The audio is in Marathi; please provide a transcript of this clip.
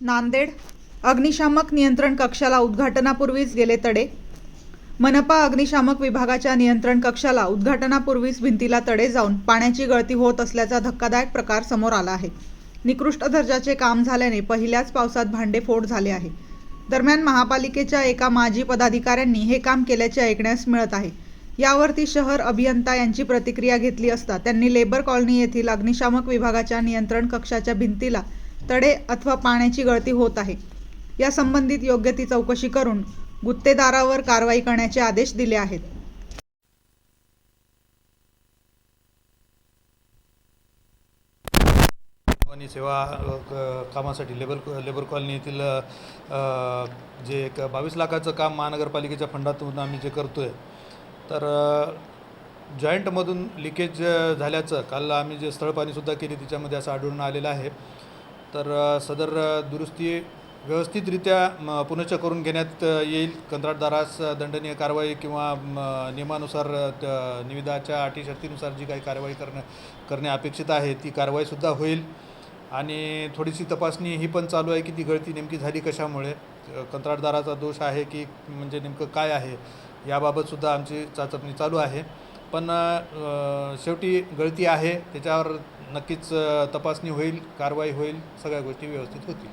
नांदेड अग्निशामक नियंत्रण कक्षाला उद्घाटनापूर्वीच गेले तडे. मनपा अग्निशामक विभागाच्या नियंत्रण कक्षाला उद्घाटनापूर्वीच भिंतीला तडे जाऊन पाण्याची गळती होत असल्याचा धक्कादायक प्रकार समोर आला आहे. निकृष्ट दर्जाचे काम झाल्याने पहिल्याच पावसात भांडे फोड झाले आहे. दरम्यान महापालिकेच्या एका माजी पदाधिकाऱ्यांनी हे काम केल्याचे ऐकण्यास मिळत आहे. यावरती शहर अभियंता यांची प्रतिक्रिया घेतली असता त्यांनी लेबर कॉलनी येथील अग्निशामक विभागाच्या नियंत्रण कक्षाच्या भिंतीला तडे अथवा पाण्याची गळती होत आहे. या संबंधित योग्य ती चौकशी करून गुत्तेदारावर कारवाई करण्याचे आदेश दिले आहेत. सेवा कामासाठी लेबर लेबर कॉलनी येथील जे एक बावीस लाखाचं काम महानगरपालिकेच्या फंडातून आम्ही जे करतो आहे तर जॉईंटमधून लिकेज झाल्याचं काल आम्ही जे स्थळपाणीसुद्धा केली त्याच्यामध्ये असं आढळून आलेलं आहे. तर सदर दुरुस्ती व्यवस्थितरित्या म, पुनश्च करून घेण्यात येईल. कंत्राटदारास दंडनीय कारवाई किंवा म, नियमानुसार त- निविदाच्या अटी शर्तीनुसार जी काही कारवाई करणं करणे अपेक्षित आहे ती कारवाईसुद्धा होईल. आणि थोडीशी तपासणी ही पण चालू आहे की ती गळती नेमकी झाली कशामुळे? कंत्राटदाराचा दोष आहे की म्हणजे नेमकं काय आहे? याबाबतसुद्धा आमची चाचपणी चालू आहे. पण शेवटी गळती आहे. त्याच्यावर नक्कीच तपासणी होईल कारवाई होईल सगळ्या गोष्टी व्यवस्थित होतील.